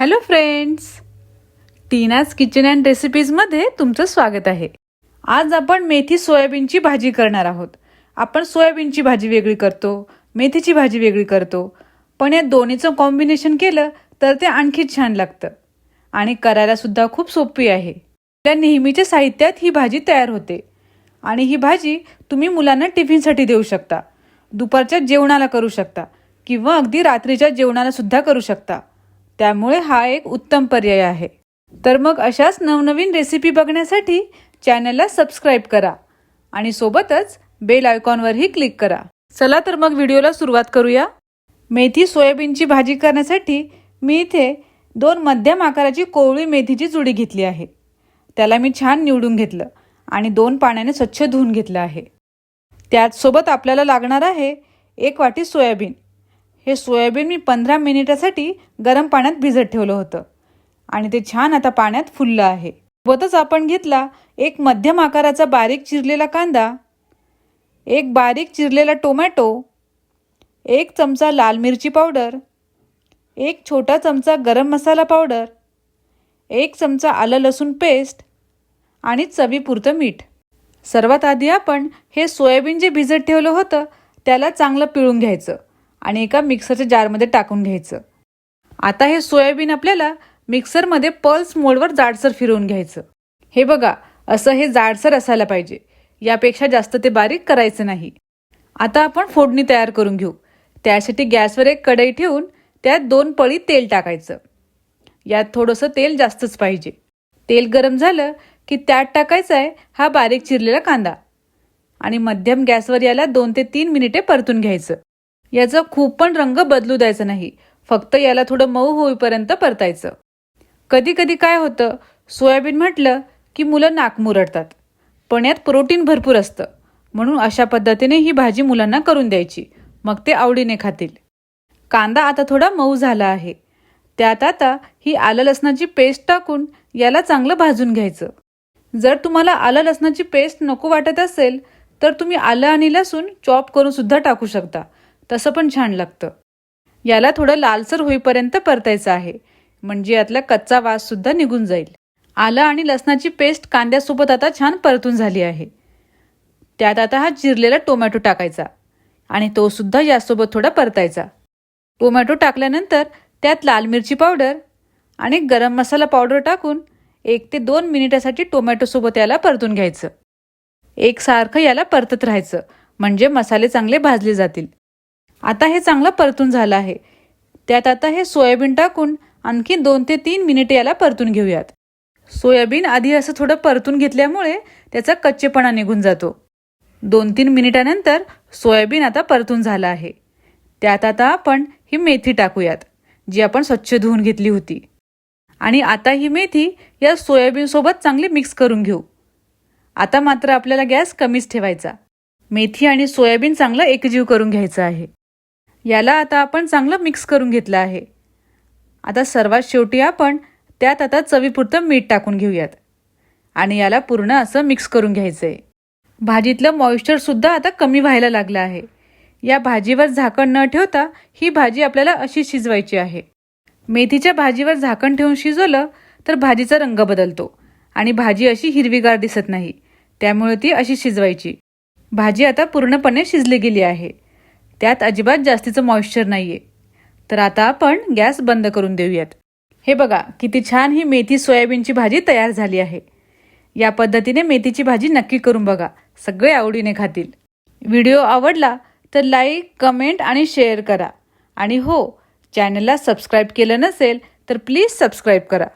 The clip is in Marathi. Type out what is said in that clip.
Hello friends Tina's kitchen and रेसिपीजमध्ये तुमचं स्वागत आहे. आज आपण मेथी सोयाबीनची भाजी करणार आहोत. आपण सोयाबीनची भाजी वेगळी करतो मेथीची भाजी वेगळी करतो. पण या दोन्हीचं कॉम्बिनेशन केलं तर ते आणखीच छान लागतं. आणि करायलासुद्धा खूप सोपी आहे. त्या नेहमीच्या साहित्यात ही भाजी तयार होते. आणि ही भाजी तुम्ही मुलांना टिफिनसाठी देऊ शकता. दुपारच्या जेवणाला करू शकता. किंवा अगदी रात्रीच्या जेवणाला सुद्धा करू शकता. त्यामुळे हा एक उत्तम पर्याय आहे. तर मग अशाच नवनवीन रेसिपी बघण्यासाठी चॅनलला सबस्क्राईब करा आणि सोबतच बेल आयकॉनवरही क्लिक करा. चला तर मग व्हिडिओला सुरुवात करूया. मेथी सोयाबीनची भाजी करण्यासाठी मी इथे दोन मध्यम आकाराची कोवळी मेथीची जुडी घेतली आहे. त्याला मी छान निवडून घेतलं आणि दोन पाण्याने स्वच्छ धुवून घेतलं आहे. त्याचसोबत आपल्याला लागणार आहे एक वाटी सोयाबीन. हे सोयाबीन मी पंधरा मिनिटासाठी गरम पाण्यात भिजत ठेवलं होतं. आणि ते छान आता पाण्यात फुललं आहे. सोबतच आपण घेतला एक मध्यम आकाराचा बारीक चिरलेला कांदा एक बारीक चिरलेला टोमॅटो एक चमचा लाल मिरची पावडर एक छोटा चमचा गरम मसाला पावडर एक चमचा आलं लसूण पेस्ट आणि चवीपुरतं मीठ. सर्वात आधी आपण हे सोयाबीन जे भिजत ठेवलं होतं त्याला चांगलं पिळून घ्यायचं. आणि एका मिक्सरच्या जारमध्ये टाकून घ्यायचं. आता हे सोयाबीन आपल्याला मिक्सरमध्ये पल्स मोडवर जाडसर फिरवून घ्यायचं. हे बघा असं हे जाडसर असायला पाहिजे. यापेक्षा जास्त ते बारीक करायचं नाही. आता आपण फोडणी तयार करून घेऊ. त्यासाठी गॅसवर एक कढई ठेवून त्यात दोन पळी तेल टाकायचं. यात थोडंसं तेल जास्तच पाहिजे. तेल गरम झालं की त्यात टाकायचा आहे हा बारीक चिरलेला कांदा. आणि मध्यम गॅसवर याला दोन ते तीन मिनिटे परतून घ्यायचं. याचा खूप पण रंग बदलू द्यायचा नाही. फक्त याला थोडं मऊ होईपर्यंत परतायचं. कधी कधी काय होतं सोयाबीन म्हटलं की मुलं नाक मुरडतात. पण यात प्रोटीन भरपूर असतं. म्हणून अशा पद्धतीने ही भाजी मुलांना करून द्यायची. मग ते आवडीने खातील. कांदा आता थोडा मऊ झाला आहे. त्यात आता ही आलं लसणाची पेस्ट टाकून याला चांगलं भाजून घ्यायचं. जर तुम्हाला आलं लसणाची पेस्ट नको वाटत असेल तर तुम्ही आलं आणि लसूण चॉप करून सुद्धा टाकू शकता. तसं पण छान लागतं. याला थोडं लालसर होईपर्यंत परतायचं आहे. म्हणजे यातला कच्चा वास सुद्धा निघून जाईल. आलं आणि लसणाची पेस्ट कांद्यासोबत आता छान परतून झाली आहे. त्यात आता हा जिरलेला टोमॅटो टाकायचा. आणि तो सुद्धा यासोबत थोडा परतायचा. टोमॅटो टाकल्यानंतर त्यात लाल मिरची पावडर आणि गरम मसाला पावडर टाकून एक ते दोन मिनिटासाठी टोमॅटोसोबत याला परतून घ्यायचं. एकसारखं याला परतत राहायचं. म्हणजे मसाले चांगले भाजले जातील. आता हे चांगलं परतून झालं आहे. त्यात आता हे सोयाबीन टाकून आणखी दोन ते तीन मिनिटे याला परतून घेऊयात. सोयाबीन आधी असं थोडं परतून घेतल्यामुळे त्याचा कच्चेपणा निघून जातो. दोन तीन मिनिटानंतर सोयाबीन आता परतून झालं आहे. त्यात आता आपण ही मेथी टाकूयात जी आपण स्वच्छ धुवून घेतली होती. आणि आता ही मेथी या सोयाबीनसोबत चांगली मिक्स करून घेऊ. आता मात्र आपल्याला गॅस कमीच ठेवायचा. मेथी आणि सोयाबीन चांगलं एकजीव करून घ्यायचं आहे. याला आता आपण चांगलं मिक्स करून घेतलं आहे. आता सर्वात शेवटी आपण त्यात आता चवीपुरतं मीठ टाकून घेऊयात. आणि याला पूर्ण असं मिक्स करून घ्यायचं आहे भाजीतलं मॉइश्चरसुद्धा आता कमी व्हायला लागलं आहे. या भाजीवर झाकण न ठेवता ही भाजी आपल्याला अशी शिजवायची आहे. मेथीच्या भाजीवर झाकण ठेवून शिजवलं तर भाजीचा रंग बदलतो आणि भाजी अशी हिरवीगार दिसत नाही. त्यामुळे ती अशी शिजवायची. भाजी आता पूर्णपणे शिजली गेली आहे. त्यात अजिबात जास्तीचं मॉइश्चर नाही आहे तर आता आपण गॅस बंद करून देऊयात. हे बघा किती छान ही मेथी सोयाबीनची भाजी तयार झाली आहे. या पद्धतीने मेथीची भाजी नक्की करून बघा. सगळे आवडीने खातील. व्हिडिओ आवडला तर लाईक कमेंट आणि शेअर करा. आणि हो चॅनलला सबस्क्राईब केलं नसेल तर प्लीज सबस्क्राईब करा.